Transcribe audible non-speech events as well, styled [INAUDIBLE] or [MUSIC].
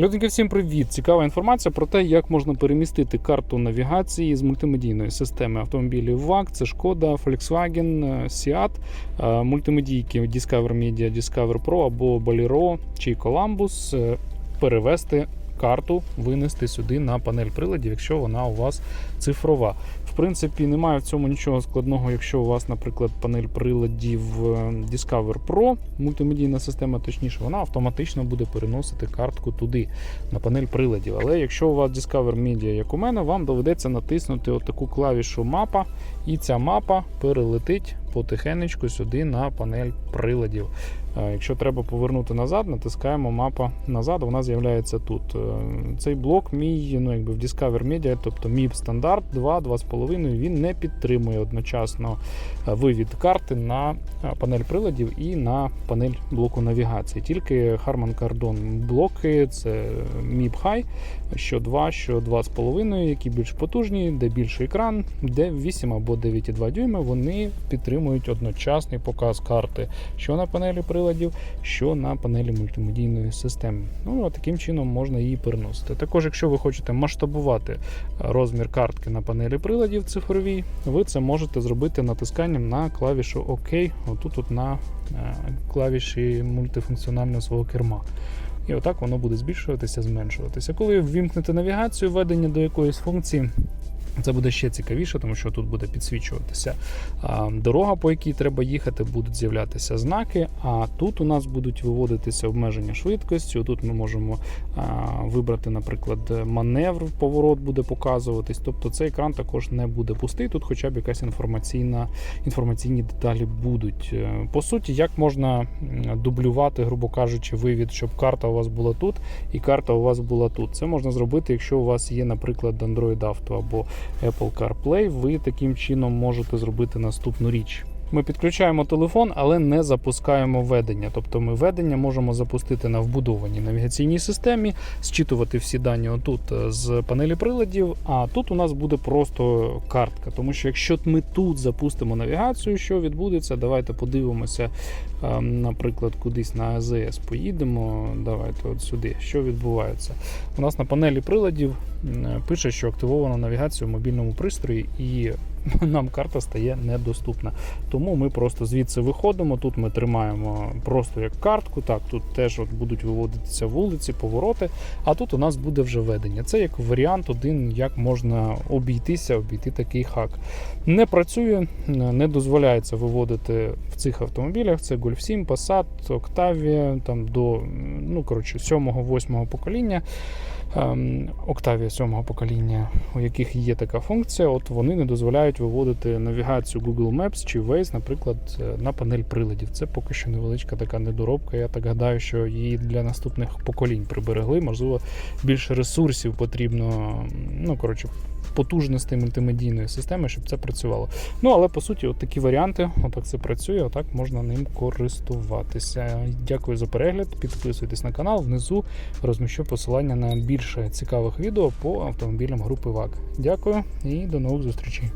Людинки, всім привіт! Цікава інформація про те, як можна перемістити карту навігації з мультимедійної системи автомобілів VAG, це Шкода, Volkswagen, е, Seat, е, мультимедійки Discover Media, Discover Pro або Bolero чи Columbus е, перевести карту, винести сюди на панель приладів, якщо вона у вас цифрова. В принципі, немає в цьому нічого складного, якщо у вас, наприклад, панель приладів е, Discover Pro, мультимедійна система, точніше, вона автоматично буде переносити картку туди, на панель приладів. Але якщо у вас Discover Media, як у мене, вам доведеться натиснути отаку клавішу мапа, і ця мапа перелетить потихенечку сюди на панель приладів. Е, Якщо треба повернути назад, натискаємо мапа назад, вона з'являється тут. Е, Цей блок мій, ну якби в Discover Media, тобто MIP стандарт 2, 2,5, він не підтримує одночасно е, вивід карти на панель приладів і на панель блоку навігації. Тільки Harman Kardon блоки це MIP High, що 2, що 2,5, які більш потужні, де більший екран, де 8 або 9,2 дюйма, вони підтримують одночасний показ карти, що на панелі приладів, що на панелі мультимедійної системи. Ну, а таким чином можна її переносити. Також, якщо ви хочете масштабувати е, розмір картки на панелі приладів цифровій, ви це можете зробити натисканням на клавішу ОК, отут от на е, клавіші мультифункціонального свого керма. І отак воно буде збільшуватися, зменшуватися. Коли ввімкнете навігацію, введення до якоїсь функції, це буде ще цікавіше, тому що тут буде підсвічуватися дорога, по якій треба їхати, будуть з'являтися знаки. А тут у нас будуть виводитися обмеження швидкості. Тут ми можемо вибрати, наприклад, маневр, поворот буде показуватись. Тобто цей екран також не буде пустий. Тут хоча б якась інформаційна інформаційні деталі будуть. Е, По суті, як можна дублювати, грубо кажучи, вивід, щоб карта у вас була тут і карта у вас була тут. Це можна зробити, якщо у вас є, наприклад, Android Auto або Apple CarPlay, ви таким чином можете зробити наступну річ. Ми підключаємо телефон, але не запускаємо ведення. Тобто ми ведення можемо запустити на вбудованій навігаційній системі, зчитувати всі дані отут е, з панелі приладів. А тут у нас буде просто картка. Тому що якщо ми тут запустимо навігацію, що відбудеться, давайте подивимося, е, наприклад, кудись на АЗС поїдемо. Давайте от сюди. Що відбувається? У нас на панелі приладів пише, що активовано навігацію в мобільному пристрої, і [LAUGHS] нам карта стає недоступна. Тому ми просто звідси виходимо. Тут ми тримаємо просто як картку. Так, тут теж от будуть виводитися вулиці, повороти. А тут у нас буде вже ведення. Це як варіант один, як можна обійтися, обійти такий хак. Не працює, не дозволяється виводити в цих автомобілях. Це Golf 7, Passat, Octavia, там до ну коротше 7-8 покоління. Ем, Octavia 7 покоління, у яких є така функція, от вони не дозволяють виводити навігацію Google Maps чи Waze, наприклад, е, на панель приладів. Це поки що невеличка така недоробка. Я так гадаю, що її для наступних поколінь приберегли. Можливо, більше ресурсів потрібно, ну коротше, потужностей мультимедійної системи, щоб це працювало. Ну але по суті, от такі варіанти, отак це працює, отак можна ним користуватися. Дякую за перегляд. Підписуйтесь на канал. Внизу розміщу посилання на більше цікавих відео по автомобілям групи ВАК. Дякую і до нових зустрічей.